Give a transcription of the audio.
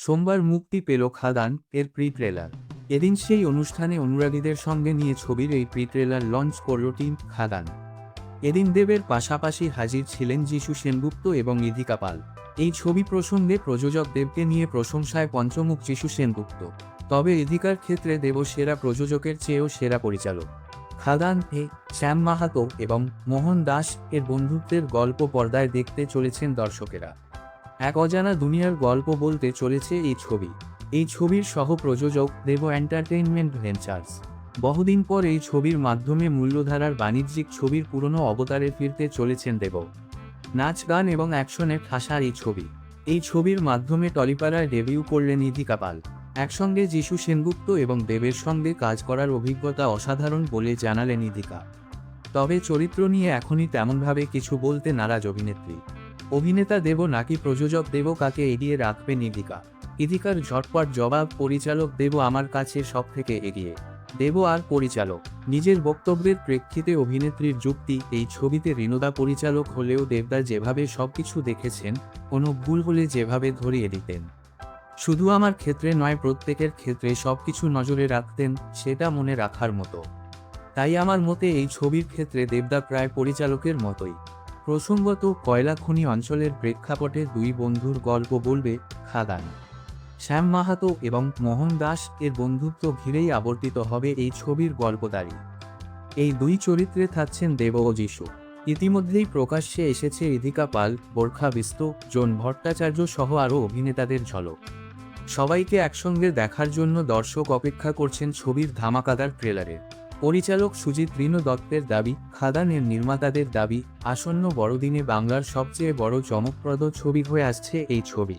সোমবার মুক্তি পেল খাদান এর প্রি ট্রেলার এদিন সেই অনুষ্ঠানে অনুরাগীদের সঙ্গে নিয়ে ছবির এই প্রি ট্রেলার লঞ্চ করল টিম খাদান। এদিন দেবের পাশাপাশি হাজির ছিলেন যিশু সেনগুপ্ত এবং ইধিকা পাল। এই ছবি প্রসঙ্গে প্রযোজক দেবকে নিয়ে প্রশংসায় পঞ্চমুখ যিশু সেনগুপ্ত। তবে এধিকার ক্ষেত্রে দেব সেরা প্রযোজকের চেয়েও সেরা পরিচালক। খাদান, এ, শ্যাম মাহাতো এবং মোহন দাস এর বন্ধুত্বের গল্প পর্দায় দেখতে চলেছেন দর্শকেরা। এক অজানা দুনিয়ার গল্প বলতে চলেছে এই ছবি। এই ছবির সহ প্রযোজক দেব এন্টারটেইনমেন্ট ভেঞ্চার্স। বহুদিন পর এই ছবির মাধ্যমে মূল্যধারার বাণিজ্যিক ছবির পুরনো অবতারে ফিরতে চলেছেন দেব। নাচ, গান এবং অ্যাকশনে ঠাসার এই ছবি। এই ছবির মাধ্যমে টলিপাড়ায় ডেবিউ করলেন ইদিকা পাল একসঙ্গে যিশু সেনগুপ্ত এবং দেবের সঙ্গে কাজ করার অভিজ্ঞতা অসাধারণ বলে জানালেন ইদিকা তবে চরিত্র নিয়ে এখনই তেমনভাবে কিছু বলতে নারাজ অভিনেত্রী। অভিনেতা দেব নাকি প্রযোজক দেব কাকে এগিয়ে রাখবেন ইদিকা ইদিকার ঝটপট জবাব, পরিচালক দেব আমার কাছে সব থেকে এগিয়ে। দেব আর পরিচালক। নিজের বক্তব্যের প্রেক্ষিতে অভিনেত্রীর যুক্তি, এই ছবিতে রিনোদা পরিচালক হলেও দেবদা যেভাবে সবকিছু দেখেছেন, কোনো ভুল হলে যেভাবে ধরিয়ে দিতেন। শুধু আমার ক্ষেত্রে নয়, প্রত্যেকের ক্ষেত্রে সবকিছু নজরে রাখতেন, সেটা মনে রাখার মতো। তাই আমার মতে এই ছবির ক্ষেত্রে দেবদা প্রায় পরিচালকের মতোই। প্রসঙ্গত, কয়লা খনি অঞ্চলের প্রেক্ষাপটে দুই বন্ধুর গল্প বলবে খাদান। শ্যাম মাহাতো এবং মোহন দাস এর বন্ধুত্ব ঘিরেই আবর্তিত হবে এই ছবির গল্পদারি। এই দুই চরিত্রে থাকছেন দেব ও যিশু। ইতিমধ্যেই প্রকাশ্যে এসেছে ইদিকা পাল, বোরখা বিস্ত, জোন ভট্টাচার্য সহ আরও অভিনেতাদের ঝলক। সবাইকে একসঙ্গে দেখার জন্য দর্শক অপেক্ষা করছেন ছবির ধামাকাদার ট্রেলারের পরিচালক সুজিত ঋণ দত্তের দাবি, খাদানের নির্মাতাদের দাবি, আসন্ন বড়দিনে বাংলার সবচেয়ে বড় চমকপ্রদ ছবি হয়ে আসছে এই ছবি।